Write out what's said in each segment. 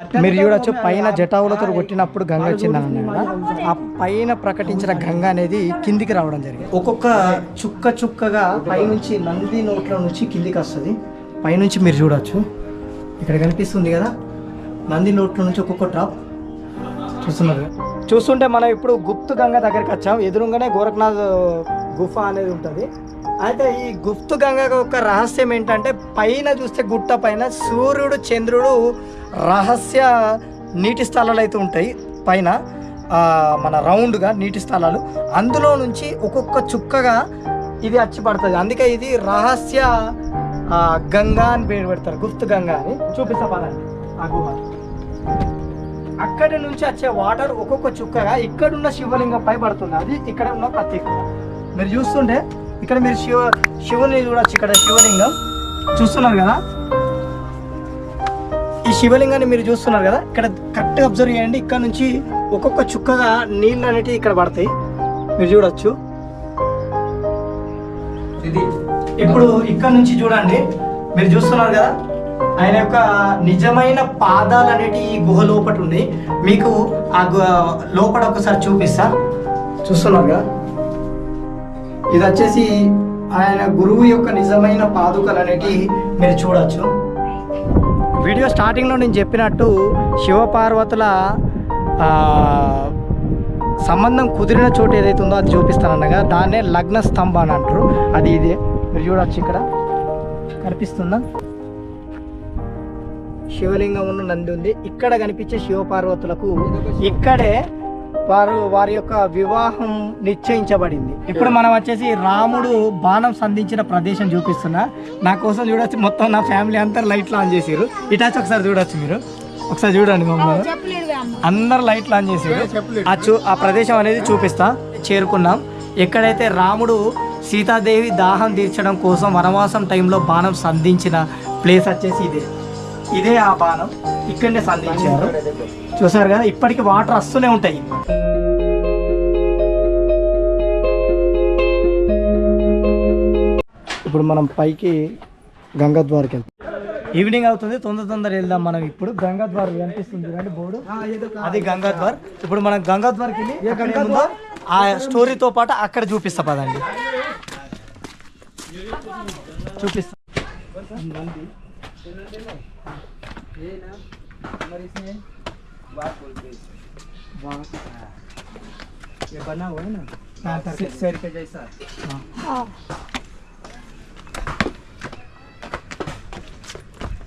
మీరు చూడొచ్చు పైన జటావులతో కొట్టినప్పుడు గంగ వచ్చిందని ఆ పైన ప్రకటించిన గంగ అనేది కిందికి రావడం జరిగింది. ఒక్కొక్క చుక్క చుక్కగా పైనుంచి నంది నోట్ల నుంచి కిందికి వస్తుంది. పైనుంచి మీరు చూడొచ్చు. ఇక్కడ కనిపిస్తుంది కదా? నంది నోట్ల నుంచి ఒక్కొక్క డ్రాప్. చూస్తున్నారు కదా? చూస్తుంటే మనం ఇప్పుడు గుప్తు గంగ దగ్గరికి వచ్చాం. ఎదురుగానే గోరఖనాథ్ గుఫ అనేది ఉంటుంది. అయితే ఈ గుప్తు గంగ యొక్క రహస్యం ఏంటంటే పైన చూస్తే గుట్ట పైన సూర్యుడు చంద్రుడు రహస్య నీటి స్థలాలు అయితే ఉంటాయి. పైన మన రౌండ్గా నీటి స్థలాలు. అందులో నుంచి ఒక్కొక్క చుక్కగా ఇది వచ్చి పడుతుంది అందుకే ఇది రహస్య గంగా అని పేరు పెడతారు. గుప్త గంగా అని. చూపిస్తా పదండి. ఆ గుహ. అక్కడి నుంచి వచ్చే వాటర్ ఒక్కొక్క చుక్కగా ఇక్కడున్న శివలింగం పై పడుతుంది. అది ఇక్కడ ఉన్న ప్రత్యేకత మీరు చూస్తుంటే ఇక్కడ మీరు శివ శివుని చూడొచ్చు. ఇక్కడ శివలింగం. చూస్తున్నారు కదా? శివలింగాన్ని మీరు చూస్తున్నారు కదా ఇక్కడ కరెక్ట్ అబ్జర్వ్ చేయండి. ఇక్కడ నుంచి ఒక్కొక్క చుక్కగా నీళ్ళు అనేటివి ఇక్కడ పడతాయి. మీరు చూడొచ్చు. ఇప్పుడు ఇక్కడ నుంచి చూడండి. మీరు చూస్తున్నారు కదా ఆయన యొక్క నిజమైన పాదాలు అనేటి ఈ గుహ లోపల ఉన్నాయి మీకు ఆ గుహ లోపల ఒకసారి చూపిస్తా. చూస్తున్నారు కదా? ఇది వచ్చేసి ఆయన గురువు యొక్క నిజమైన పాదుకలు అనేటి మీరు చూడొచ్చు. వీడియో స్టార్టింగ్లో నేను చెప్పినట్టు శివపార్వతుల సంబంధం కుదిరిన చోటు ఏదైతే ఉందో అది చూపిస్తానన్నగా. దాన్నే లగ్న స్తంభ అని అంటారు. అది ఇదే. మీరు చూడవచ్చు ఇక్కడ. కనిపిస్తుందా? శివలింగం ఉన్న నంది ఉంది. ఇక్కడ కనిపించే శివపార్వతులకు ఇక్కడే వారు వారి యొక్క వివాహం నిశ్చయించబడింది. ఇప్పుడు మనం వచ్చేసి రాముడు బాణం సంధించిన ప్రదేశం చూపిస్తున్నా. నా కోసం చూడొచ్చు మొత్తం నా ఫ్యామిలీ అంతా లైట్లు ఆన్ చేసారు ఇటాచి ఒకసారి చూడొచ్చు మీరు. ఒకసారి చూడండి మమ్మల్ని. అందరు లైట్లు ఆన్ చేసారు ఆ చూ ఆ ప్రదేశం అనేది చూపిస్తా చేరుకున్నాం. ఎక్కడైతే రాముడు సీతాదేవి దాహం తీర్చడం కోసం వనవాసం టైంలో బాణం సంధించిన ప్లేస్ వచ్చేసి ఇదే. ఇదే ఆ బాణం ఇక్కడనే సంధించారు. చూసారు కదా ఇప్పటికి వాటర్ వస్తూనే ఉంటాయి. ఇప్పుడు మనం పైకి గంగాద్వార్కి వెళ్తాం. ఈవినింగ్ అవుతుంది తొందర తొందర వెళ్దాం మనం ఇప్పుడు. గంగాద్వార్ కనిపిస్తుంది చూడండి బోర్డు. అది గంగాద్వార్ ఇప్పుడు మనం గంగాద్వార్కి వెళ్ళి ఆ స్టోరీతో పాటు అక్కడ చూపిస్తా పదండి. చూపిస్తా. ये बना हुआ है ना हाँ, शेर के जैसा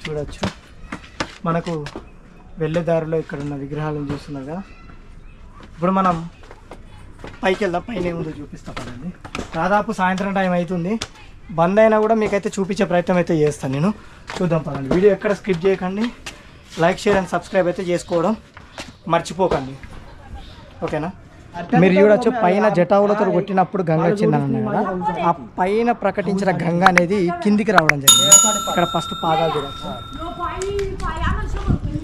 చూడొచ్చు మనకు వెళ్ళే దారిలో ఇక్కడ ఉన్న విగ్రహాలను చూస్తున్నారు కదా ఇప్పుడు మనం పైకి వెళ్దాం పైన ఏముందో చూపిస్తా పదండి దాదాపు సాయంత్రం టైం అవుతుంది బంద్ అయినా కూడా మీకైతే చూపించే ప్రయత్నం అయితే చేస్తాను నేను చూద్దాం పదండి వీడియో ఎక్కడ స్కిప్ చేయకండి లైక్ షేర్ అండ్ సబ్స్క్రైబ్ అయితే చేసుకోవడం మర్చిపోకండి ఓకేనా మీరు చూడొచ్చు పైన జటావులతో కొట్టినప్పుడు గంగ వచ్చిందని కదా ఆ పైన ప్రకటించిన గంగ అనేది కిందికి రావడం జరిగింది ఇక్కడ ఫస్ట్ పాదాలు చూడొచ్చు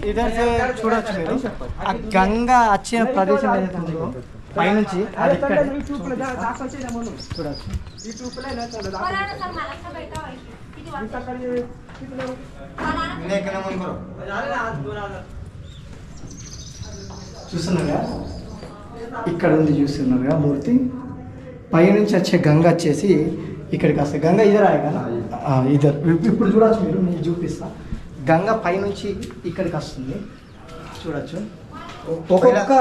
ఇదే చూడొచ్చు మీరు ఆ గంగ వచ్చిన ప్రదేశం ఏదైతే ఉందో పైనుంచి అది ఇక్కడ. చూడొచ్చు. చూస్తున్నారుగా? ఇక్కడ ఉంది చూస్తున్నారుగా మూర్తి. పైనుంచి వచ్చే గంగ వచ్చేసి ఇక్కడికి వస్తాయి గంగ ఇదర్ ఆయా కదా ఇప్- ఇప్పుడు చూడొచ్చు మీరు నేను చూపిస్తా. గంగ పైనుంచి ఇక్కడికి వస్తుంది. చూడొచ్చు. ఒక్కొక్క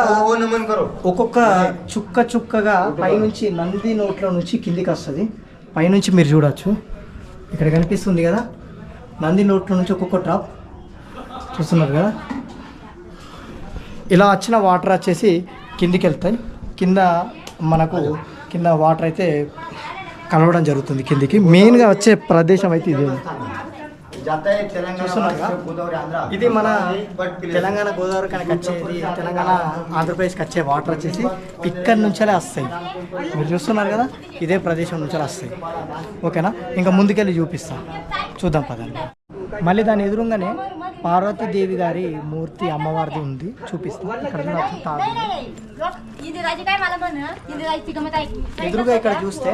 ఒక్కొక్క చుక్క చుక్కగా పైనుంచి నంది నోట్ల నుంచి కిందికి వస్తుంది పైనుంచి మీరు చూడొచ్చు. ఇక్కడ కనిపిస్తుంది కదా? నంది నోట్ల నుంచి ఒక్కొక్క డ్రాప్. చూస్తున్నారు కదా? ఇలా వచ్చిన వాటర్ వచ్చేసి కిందికి వెళ్తాయి కింద మనకు కింద వాటర్ అయితే కలవడం జరుగుతుంది కిందికి. మెయిన్గా వచ్చే ప్రదేశం అయితే ఇదే? ఇది మన తెలంగాణ గోదావరి కనుక వచ్చేది తెలంగాణ ఆంధ్రప్రదేశ్కి వచ్చే వాటర్ వచ్చేసి ఇక్కడి నుంచే వస్తాయి. మీరు చూస్తున్నారు కదా? ఇదే ప్రదేశం నుంచే వస్తాయి. ఓకేనా? ఇంకా ముందుకెళ్ళి చూపిస్తా. చూద్దాం పదండి. మళ్ళీ దాని ఎదురుగానే పార్వతీదేవి గారి మూర్తి అమ్మవారిది ఉంది. చూపిస్తాం. ఇక్కడ చూడొచ్చు తాడు ఉంది. ఎదురుగా ఇక్కడ చూస్తే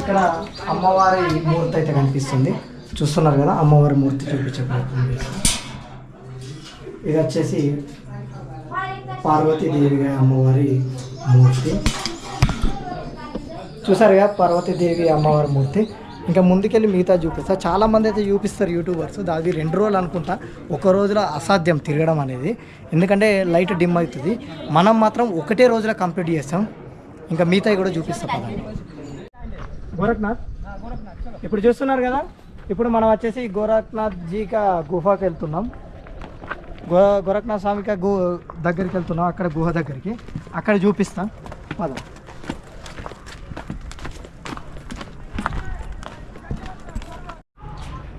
ఇక్కడ అమ్మవారి మూర్తి అయితే కనిపిస్తుంది. చూస్తున్నారు కదా అమ్మవారి మూర్తి చూపించే ప్రయత్నం చేస్తాం ఇది వచ్చేసి పార్వతీదేవి అమ్మవారి మూర్తి. చూసారుగా పార్వతీదేవి అమ్మవారి మూర్తి. ఇంకా ముందుకెళ్ళి మిగతా చూపిస్తా. చాలా మంది అయితే చూపిస్తారు యూట్యూబర్స్. అది రెండు రోజులు అనుకుంటా. ఒక రోజులో అసాధ్యం తిరగడం అనేది. ఎందుకంటే లైట్ డిమ్ అవుతుంది. మనం మాత్రం ఒకటే రోజులో కంప్లీట్ చేస్తాం. ఇంకా మిగతాయి కూడా చూపిస్తాం గోరఖ్నాథ్? ఇప్పుడు చూస్తున్నారు కదా? ఇప్పుడు మనం వచ్చేసి గోరఖ్నాథ్ జీక గుహకి వెళ్తున్నాం. గో గోరఖ్నాథ్ స్వామికి గు దగ్గరికి వెళ్తున్నాం అక్కడ గుహ దగ్గరికి. అక్కడ చూపిస్తాం. పద.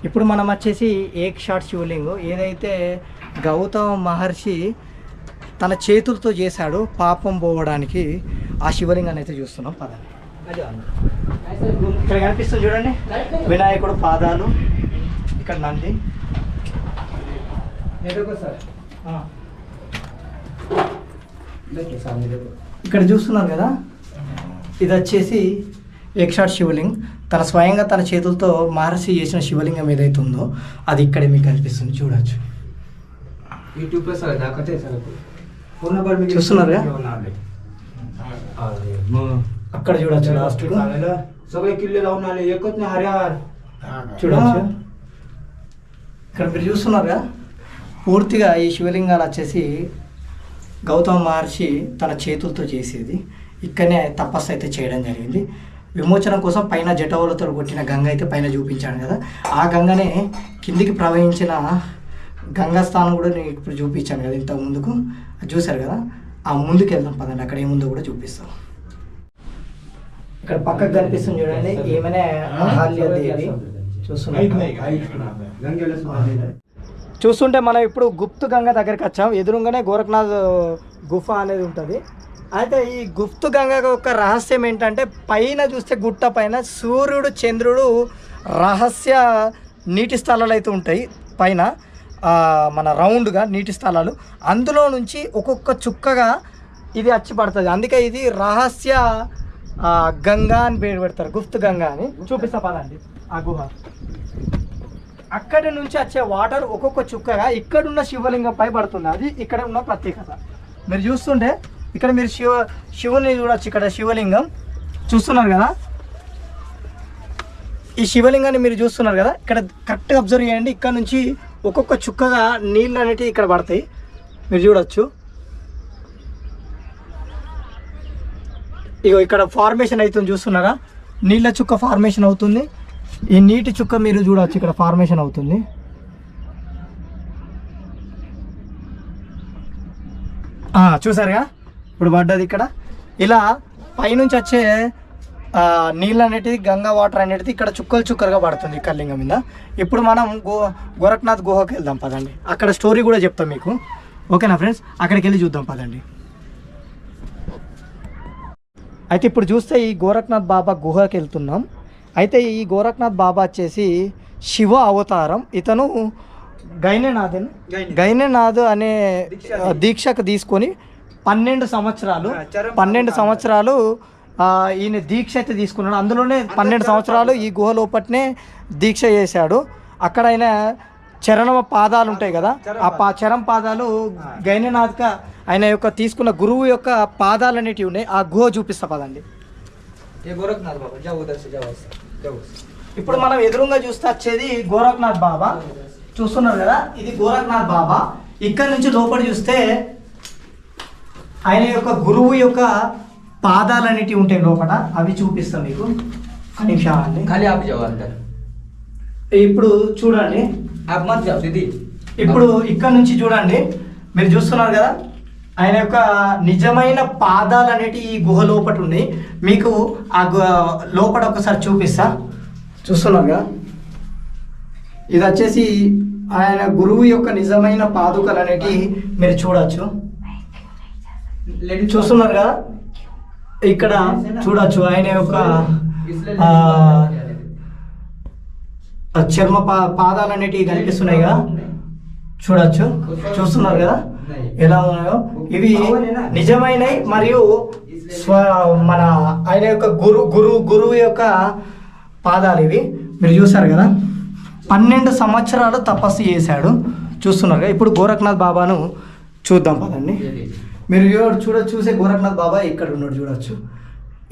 ఇప్పుడు మనం వచ్చేసి ఏక్ షాట్ శివలింగం. ఏదైతే గౌతమ మహర్షి తన చేతులతో చేశాడు పాపం పోవడానికి ఆ శివలింగాన్ని అయితే చూస్తున్నాం. పదండి. ఇక్కడ కనిపిస్తుంది చూడండి. వినాయకుడు పాదాలు ఇక్కడ నంది. ఇక్కడ చూస్తున్నారు కదా ఇది వచ్చేసి ఎక్షాట్ శివలింగ్. తన స్వయంగా తన చేతులతో మహర్షి చేసిన శివలింగం ఏదైతే ఉందో అది ఇక్కడే మీకు కనిపిస్తుంది. చూడవచ్చు యూట్యూబ్లో చూస్తున్నారు కదా చూస్తున్నారు सर फोन नंबर मी చూస్తున్నారుగా? अरे मग అక్కడ చూడొచ్చు లాస్ట్ सगळे किल्ले लावून आले एकच नाही हरिहर చూడొచ్చు ఇక్కడ మీరు చూస్తున్నారుగా పూర్తిగా ఈ శివలింగాలు వచ్చేసి గౌతమ మహర్షి తన చేతులతో చేసేది ఇక్కడనే తపస్సు అయితే చేయడం జరిగింది విమోచనం కోసం పైన జటవులతో కొట్టిన గంగ అయితే పైన చూపించాను కదా ఆ గంగనే కిందికి ప్రవహించిన గంగా స్థానం కూడా నేను ఇప్పుడు చూపించాను కదా ఇంత ముందుకు అది చూశారు కదా ఆ ముందుకు వెళ్దాం పదండి అక్కడ ఏముందో కూడా చూపిస్తాం ఇక్కడ పక్కకు కనిపిస్తుంది చూడండి. ఏమైనా చూస్తుంటే మనం ఇప్పుడు గుప్తు గంగ దగ్గరికి వచ్చాం. ఎదురుగానే గోరఖనాథ్ గుఫ అనేది ఉంటుంది. అయితే ఈ గుప్తు గంగ యొక్క రహస్యం ఏంటంటే పైన చూస్తే గుట్ట పైన సూర్యుడు చంద్రుడు రహస్య నీటి స్థలాలు అయితే ఉంటాయి. పైన మన రౌండ్గా నీటి స్థలాలు. అందులో నుంచి ఒక్కొక్క చుక్కగా ఇది వచ్చి పడుతుంది అందుకే ఇది రహస్య గంగా అని పేరు పెడతారు. గుప్తు గంగా అని. చూపిస్తా పదండి. ఆ గుహ. అక్కడి నుంచి వచ్చే వాటర్ ఒక్కొక్క చుక్కగా ఇక్కడున్న శివలింగం పై పడుతుంది. అది ఇక్కడ ఉన్న ప్రత్యేకత. మీరు చూస్తుంటే ఇక్కడ మీరు శివ శివుని చూడొచ్చు. ఇక్కడ శివలింగం. చూస్తున్నారు కదా? ఈ శివలింగాన్ని మీరు చూస్తున్నారు కదా? ఇక్కడ కరెక్ట్గా అబ్జర్వ్ చేయండి. ఇక్కడ నుంచి ఒక్కొక్క చుక్కగా నీళ్ళు అనేటివి ఇక్కడ పడతాయి. మీరు చూడొచ్చు. ఇగో ఇక్కడ ఫార్మేషన్ అవుతుంది చూస్తున్నారా? నీళ్ళ చుక్క ఫార్మేషన్ అవుతుంది. ఈ నీటి చుక్క మీరు చూడవచ్చు ఇక్కడ ఫార్మేషన్ అవుతుంది. చూసారుగా? ఇప్పుడు పడ్డది ఇక్కడ. ఇలా పైనుంచి వచ్చే నీళ్ళు అనేటిది గంగా వాటర్ అనేటిది ఇక్కడ చుక్కలు చుక్కలుగా పడుతుంది కల్లింగం మీద. ఇప్పుడు మనం గో గోరఖనాథ్ గుహకి వెళ్దాం పదండి. అక్కడ స్టోరీ కూడా చెప్తాం మీకు. ఓకేనా ఫ్రెండ్స్ అక్కడికి వెళ్ళి చూద్దాం పదండి. అయితే ఇప్పుడు చూస్తే ఈ గోరఖ్నాథ్ బాబా గుహకి వెళ్తున్నాం. అయితే ఈ గోరఖ్నాథ్ బాబా వచ్చేసి శివ అవతారం. ఇతను గైననాథన్. గైననాథ్. అనే దీక్షకు తీసుకొని పన్నెండు సంవత్సరాలు పన్నెండు సంవత్సరాలు ఈయన దీక్ష అయితే తీసుకున్నాడు. అందులోనే పన్నెండు సంవత్సరాలు ఈ గుహ లోపట్నే దీక్ష చేశాడు. అక్కడ ఆయన చరణ పాదాలు ఉంటాయి కదా? ఆ పా చరం పాదాలు గైననాథ్క ఆయన యొక్క తీసుకున్న గురువు యొక్క పాదాలు అనేటివి ఉన్నాయి. ఆ గుహ చూపిస్తా పదండి. ఇప్పుడు మనం ఎదురుగా చూస్తే వచ్చేది గోరఖ్నాథ్ బాబా. చూస్తున్నారు కదా? ఇది గోరఖ్నాథ్ బాబా. ఇక్కడ నుంచి లోపల చూస్తే ఆయన యొక్క గురువు యొక్క పాదాలు అనేటివి ఉంటాయి లోపల. అవి చూపిస్తాం మీకు. ఇప్పుడు చూడండి. ఇది ఇప్పుడు ఇక్కడ నుంచి చూడండి మీరు చూస్తున్నారు కదా ఆయన యొక్క నిజమైన పాదాలు అనేటి ఈ గుహ లోపట ఉన్నాయి మీకు ఆ లోపల ఒకసారి చూపిస్తా. చూస్తున్నారుగా ఇది వచ్చేసి ఆయన గురువు యొక్క నిజమైన పాదుకలు అనేటి మీరు చూడవచ్చు చూస్తున్నారు కదా? ఇక్కడ చూడవచ్చు ఆయన యొక్క చర్మ పా పాదాలు అనేటివి కనిపిస్తున్నాయి కదా చూడొచ్చు. చూస్తున్నారు కదా? ఎలా ఉన్నాయో? ఇవి నిజమైనవి మరియు స్వ మన ఆయన యొక్క గురు గురు గురువు యొక్క పాదాలు ఇవి. మీరు చూసారు కదా? పన్నెండు సంవత్సరాలు తపస్సు చేశాడు. చూస్తున్నారు కదా? ఇప్పుడు గోరఖనాథ్ బాబాను చూద్దాం పదండి. మీరు చూడ చూసే గోరఖనాథ్ బాబా ఇక్కడ ఉన్నాడు. చూడొచ్చు.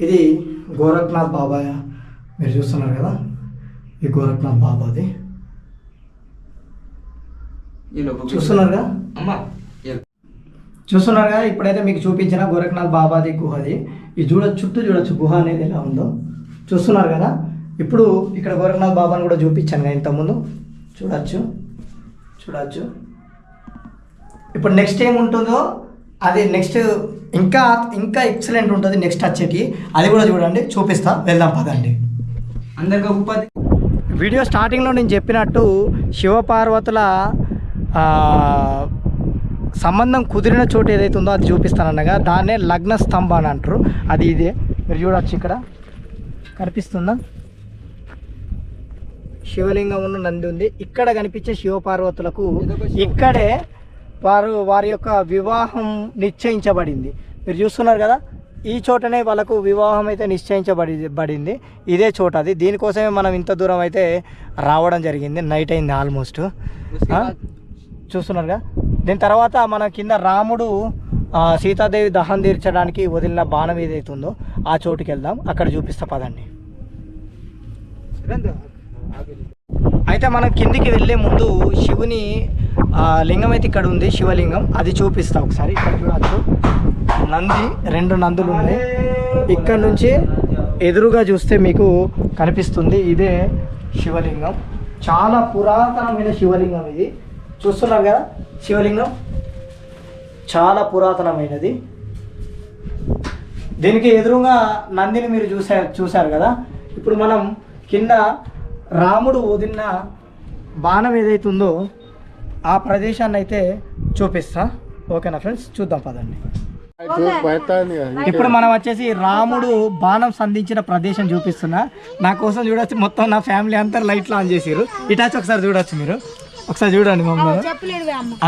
ఇది గోరఖనాథ్ బాబా. మీరు చూస్తున్నారు కదా? ఈ గోరఖ్నాథ్ బాబాది చూస్తున్నారుగా? అమ్మా చూస్తున్నారు కదా ఇప్పుడైతే మీకు చూపించిన గోరఖ్నాథ్ బాబాది గుహది ఈ చూడ చుట్టూ చూడొచ్చు గుహ అనేది ఎలా ఉందో. చూస్తున్నారు కదా? ఇప్పుడు ఇక్కడ గోరఖ్నాథ్ బాబాని కూడా చూపించాను కదా ఇంతకుముందు. చూడొచ్చు చూడొచ్చు. ఇప్పుడు నెక్స్ట్ ఏముంటుందో అది నెక్స్ట్ ఇంకా ఇంకా ఎక్సలెంట్ ఉంటుంది నెక్స్ట్ వచ్చేటి అది కూడా చూడండి చూపిస్తా. వెళ్దాం పదండి. అందరికీ ఉపాధి వీడియో స్టార్టింగ్లో నేను చెప్పినట్టు శివపార్వతుల సంబంధం కుదిరిన చోటు ఏదైతే ఉందో అది చూపిస్తానన్నగా. దాన్నే లగ్న స్తంభ అని అంటారు. అది ఇదే. మీరు చూడొచ్చు ఇక్కడ. కనిపిస్తుందా? శివలింగం ఉన్న నంది ఉంది. ఇక్కడ కనిపించే శివపార్వతులకు ఇక్కడే వారు వారి యొక్క వివాహం నిశ్చయించబడింది. మీరు చూస్తున్నారు కదా? ఈ చోటనే వాళ్ళకు వివాహం అయితే నిశ్చయించబడి బడింది. ఇదే చోట అది. దీనికోసమే మనం ఇంత దూరం అయితే రావడం జరిగింది. నైట్ అయింది ఆల్మోస్ట్? చూస్తున్నారుగా? దీని తర్వాత మన కింద రాముడు సీతాదేవి దహం తీర్చడానికి వదిలిన బాణం ఏదైతే ఉందో ఆ చోటుకి వెళ్దాం. అక్కడ చూపిస్తా పదండి. అయితే మనం కిందికి వెళ్ళే ముందు శివుని లింగం అయితే ఇక్కడ ఉంది. శివలింగం. అది చూపిస్తా ఒకసారి. ఇక్కడ చూడచ్చు. నంది రెండు నందులు ఉన్నాయి ఇక్కడ నుంచి ఎదురుగా చూస్తే మీకు కనిపిస్తుంది ఇదే శివలింగం. చాలా పురాతనమైన శివలింగం ఇది. చూస్తున్నారు కదా శివలింగం? చాలా పురాతనమైనది. దీనికి ఎదురుగా నందిని మీరు చూసారు చూశారు కదా? ఇప్పుడు మనం కింద రాముడు వదిలిన బాణం ఏదైతే ఉందో ఆ ప్రదేశాన్ని అయితే చూపిస్తా. ఓకేనా ఫ్రెండ్స్? చూద్దాం పదండి. ఇప్పుడు మనం వచ్చేసి రాముడు బాణం సంధించిన ప్రదేశం చూపిస్తున్నా. నా కోసం చూడొచ్చు మొత్తం నా ఫ్యామిలీ అంతా లైట్లు ఆన్ చేసిరు ఇటాచి ఒకసారి చూడొచ్చు మీరు. ఒకసారి చూడండి మమ్మల్ని.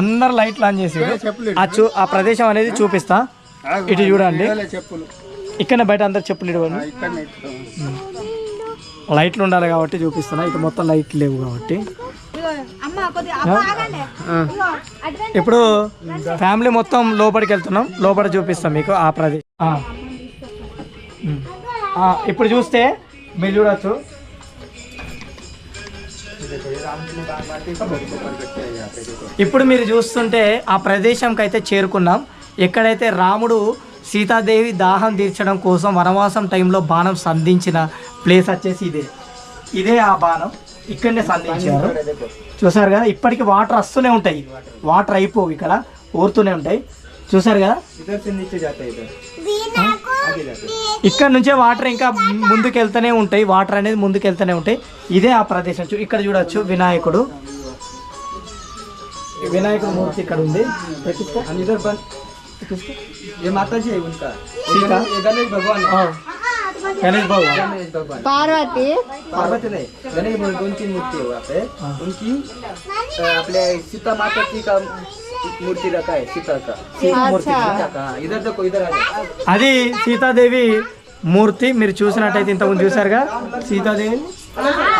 అందరు లైట్లు ఆన్ చేసిరు ఆ చూ ఆ ప్రదేశం అనేది చూపిస్తా. ఇటు చూడండి. ఇక్కడ బయట అందరు చెప్పులు ఇవ్వండి లైట్లు ఉండాలి కాబట్టి చూపిస్తున్నా. ఇటు మొత్తం లైట్లు లేవు కాబట్టి. ఇప్పుడు ఫ్యామిలీ మొత్తం లోపలికి వెళ్తున్నాం. లోపల చూపిస్తాం మీకు ఆ ప్రదేశం ఇప్పుడు చూస్తే మీరు చూడొచ్చు. ఇప్పుడు మీరు చూస్తుంటే ఆ ప్రదేశంకి అయితే చేరుకున్నాం. ఎక్కడైతే రాముడు సీతాదేవి దాహం తీర్చడం కోసం వనవాసం టైంలో బాణం సంధించిన ప్లేస్ వచ్చేసి ఇదే. ఇదే ఆ బాణం ఇక్కడనే సంధించారు చూసారు కదా ఇప్పటికి వాటర్ వస్తూనే ఉంటాయి వాటర్ అయిపోవు ఇక్కడ ఊరుతూనే ఉంటాయి చూసారు కదా इधर से नीचे जाता है इधर आगे जाता है ఇక్కడ నుంచే వాటర్ ఇంకా ముందుకు వెళ్తూనే ఉంటాయి వాటర్ అనేది ముందుకు వెళ్తూనే ఉంటాయి ఇదే ఆ ప్రదేశం చూ- ఇక్కడ చూడొచ్చు వినాయకుడు ఈ వినాయకుడు మూర్తి ఇక్కడ ఉంది ప్రతిష్ట. हम इधर बन ये माता जी है उनका ये सीता? गणेश- ये गणेश भगवान ఆ, है గణేష్ బాబు गणेश भगवान పార్వతి पार्वती नहीं गणेश भगवान की उनकी मूर्ति है वहाँ पे हाँ। उनकी अ, अपने सीता माता जी का मूर्ति रखा है सीता का अच्छा सीता का हाँ, इधर देखो इधर आ जाओ అది సీతాదేవి మూర్తి మీరు చూసినట్టయితే ఇంతకుముందు చూసారుగా సీతాదేవి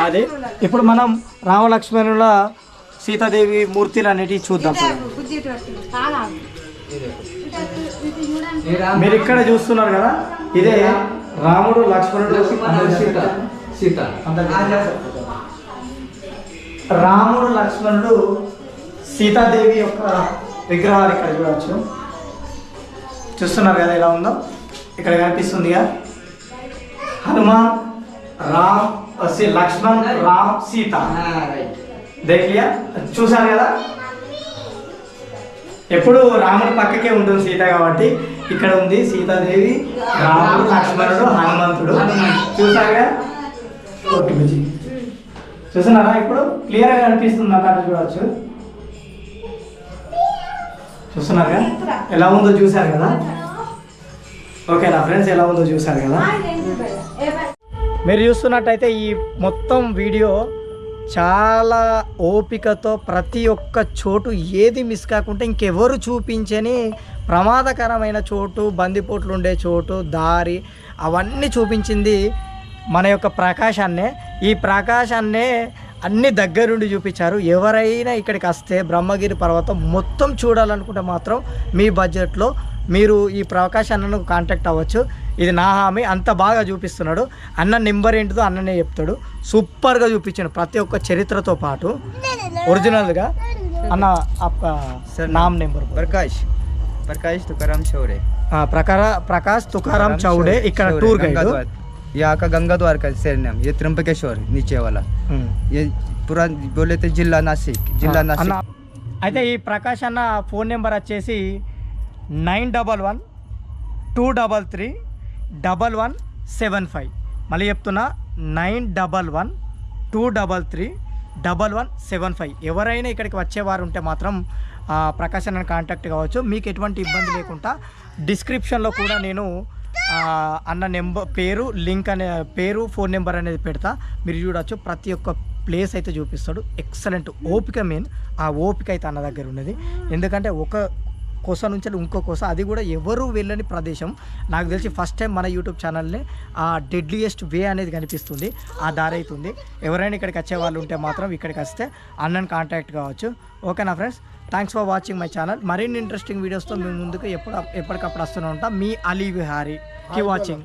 అదే ఇప్పుడు మనం రామలక్ష్మణుల సీతాదేవి మూర్తిలు అనేటివి చూద్దాం చాలా ये राम మీరు ఇక్కడ చూస్తున్నారు కదా ఇదే రాముడు లక్ష్మణుడు సీత. సీత. రాముడు లక్ష్మణుడు సీతాదేవి యొక్క విగ్రహాలు ఇక్కడ చూడవచ్చు. చూస్తున్నారు కదా ఎలా ఉందో? ఇక్కడ కనిపిస్తుందిగా హనుమాన్ రామ్ లక్ష్మణ్ రామ్ సీత. దేఖలియా చూసారు కదా? ఎప్పుడు రాముడు పక్కకే ఉంటుంది సీత కాబట్టి ఇక్కడ ఉంది సీతాదేవి రాముడు లక్ష్మణుడు హనుమంతుడు. ఓకే బుజ్జి. చూస్తున్నారా ఇప్పుడు? క్లియర్గా కనిపిస్తుంది అక్కడ చూడవచ్చు చూస్తున్నారుగా? ఎలా ఉందో చూసారు కదా? ఓకేనా ఫ్రెండ్స్ ఎలా ఉందో చూసారు కదా? మీరు చూస్తున్నట్టయితే ఈ మొత్తం వీడియో చాలా ఓపికతో ప్రతి ఒక్క చోటు ఏది మిస్ కాకుండా ఇంకెవరు చూపించని ప్రమాదకరమైన చోటు బందిపోట్లు ఉండే చోటు దారి అవన్నీ చూపించింది మన యొక్క ప్రకాశాన్నే. ఈ ప్రకాశాన్నే అన్ని దగ్గరుండి చూపించారు. ఎవరైనా ఇక్కడికి వస్తే బ్రహ్మగిరి పర్వతం మొత్తం చూడాలనుకుంటే మాత్రం మీ బడ్జెట్లో మీరు ఈ ప్రకాశాన్ని కాంటాక్ట్ అవ్వచ్చు. ఇది నా హామీ అంత బాగా చూపిస్తున్నాడు అన్న నెంబర్ ఏంటిదో అన్ననే చెప్తాడు సూపర్గా చూపించాడు ప్రతి ఒక్క చరిత్రతో పాటు ఒరిజినల్గా అన్న నామ్ నెంబర్ ప్రకాష్ प्रकाश तुकाराम शौर्य ప్రకార ప్రకాష్ తుకారాం చౌడే ఇక్కడ టూర్ గైడ్ यहाँ का गंगा द्वार का सरनेम ये त्र्यंबकेश्वर नीचे वाला ये पूरा बोले तो जिला नासिक जिला అన్న नासिक అయితే ఈ ప్రకాష్ అన్న ఫోన్ నెంబర్ వచ్చేసి nine double one two double three double one seven five మళ్ళీ చెప్తున్నా nine double one two double three double one seven five ఎవరైనా ఇక్కడికి వచ్చేవారు ఉంటే మాత్రం ఆ, ప్రకాష్ కాంటాక్ట్ కావచ్చు. మీకు ఎటువంటి ఇబ్బంది లేకుండా డిస్క్రిప్షన్లో కూడా నేను అన్న నెంబర్ పేరు లింక్ అనే పేరు ఫోన్ నెంబర్ అనేది పెడతా. మీరు చూడొచ్చు ప్రతి ఒక్క ప్లేస్ అయితే చూపిస్తాడు. ఎక్సలెంట్ ఓపిక మెయిన్. ఆ ఓపిక అయితే అన్న దగ్గర ఉన్నది. ఎందుకంటే ఒక కొస నుంచి ఇంకో కొస. అది కూడా ఎవరు వెళ్ళని ప్రదేశం. నాకు తెలిసి ఫస్ట్ టైం మన యూట్యూబ్ ఛానల్ని ఆ డెడ్లియెస్ట్ వే అనేది కనిపిస్తుంది. ఆ దారి అవుతుంది. ఎవరైనా ఇక్కడికి వచ్చే వాళ్ళు ఉంటే మాత్రం ఇక్కడికి వస్తే అన్నని కాంటాక్ట్ కావచ్చు. ఓకేనా friends thanks for watching my channel మరిన్ని ఇంట్రెస్టింగ్ వీడియోస్తో మేము ముందుకు ఎప్పుడు ఎప్పటికప్పుడు వస్తూనే ఉంటాం. మీ అలీ విహారీ. Keep watching